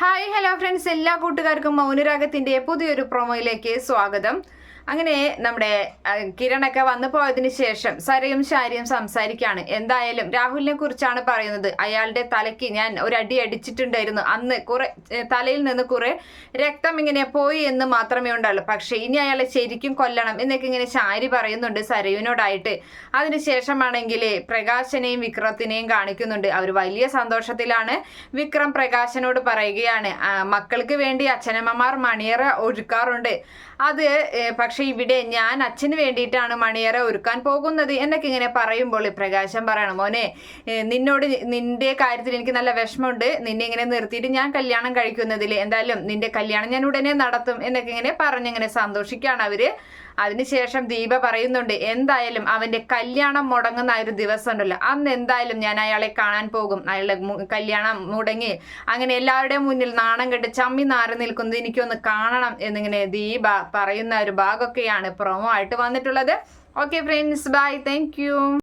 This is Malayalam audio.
ഹായ് ഹലോ ഫ്രണ്ട്സ് എല്ലാ കൂട്ടുകാർക്കും മൗനരാഗത്തിന്റെ പുതിയൊരു പ്രൊമോയിലേക്ക് സ്വാഗതം. അങ്ങനെ നമ്മുടെ കിരണൊക്കെ വന്നു പോയതിന് ശേഷം സരയും ശാരിയും സംസാരിക്കുകയാണ് എന്തായാലും രാഹുലിനെ കുറിച്ചാണ് പറയുന്നത്. അയാളുടെ തലയ്ക്ക് ഞാൻ ഒരു അടി അടിച്ചിട്ടുണ്ടായിരുന്നു. അന്ന് കുറെ തലയിൽ നിന്ന് കുറെ രക്തം ഇങ്ങനെ പോയി എന്ന് മാത്രമേ ഉണ്ടാവുള്ളൂ പക്ഷെ ഇനി അയാളെ ശരിക്കും കൊല്ലണം എന്നൊക്കെ ഇങ്ങനെ ശാരി പറയുന്നുണ്ട് സരയുവിനോടായിട്ട്. അതിനുശേഷമാണെങ്കിൽ പ്രകാശനെയും വിക്രത്തിനെയും കാണിക്കുന്നുണ്ട്. അവർ വലിയ സന്തോഷത്തിലാണ് വിക്രം പ്രകാശനോട് പറയുകയാണ്. മക്കൾക്ക് വേണ്ടി അച്ഛനമ്മമാർ മണിയറ ഒഴുക്കാറുണ്ട്. അത് ഏ, പക്ഷെ ഇവിടെ ഞാൻ അച്ഛന് വേണ്ടിയിട്ടാണ് മണിയറ ഒരുക്കാൻ പോകുന്നത് എന്നൊക്കെ ഇങ്ങനെ പറയുമ്പോൾ പ്രകാശം പറയണം മോനെ നിന്നോട് നിന്റെ കാര്യത്തിൽ എനിക്ക് നല്ല വിഷമമുണ്ട്. നിന്നെ ഇങ്ങനെ നിർത്തിയിട്ട് ഞാൻ കല്യാണം കഴിക്കുന്നതിൽ എന്തായാലും നിന്റെ കല്യാണം ഞാൻ ഉടനെ നടത്തും എന്നൊക്കെ ഇങ്ങനെ പറഞ്ഞിങ്ങനെ സന്തോഷിക്കുകയാണ് അവർ. അതിനുശേഷം ദീപ പറയുന്നുണ്ട് എന്തായാലും അവന്റെ കല്യാണം മുടങ്ങുന്ന ഒരു ദിവസം ഉണ്ടല്ലോ. അന്ന് എന്തായാലും ഞാൻ അയാളെ കാണാൻ പോകും. അയാളുടെ കല്യാണം മുടങ്ങി അങ്ങനെ എല്ലാവരുടെയും മുന്നിൽ നാണം കെട്ട് ചമ്മി നാറി നിൽക്കുന്നത് എനിക്കൊന്ന് കാണണം എന്നിങ്ങനെ ദീപ പറയുന്ന ഒരു ഭാഗമൊക്കെയാണ് പ്രൊമോ ആയിട്ട് വന്നിട്ടുള്ളത്. Okay friends bye thank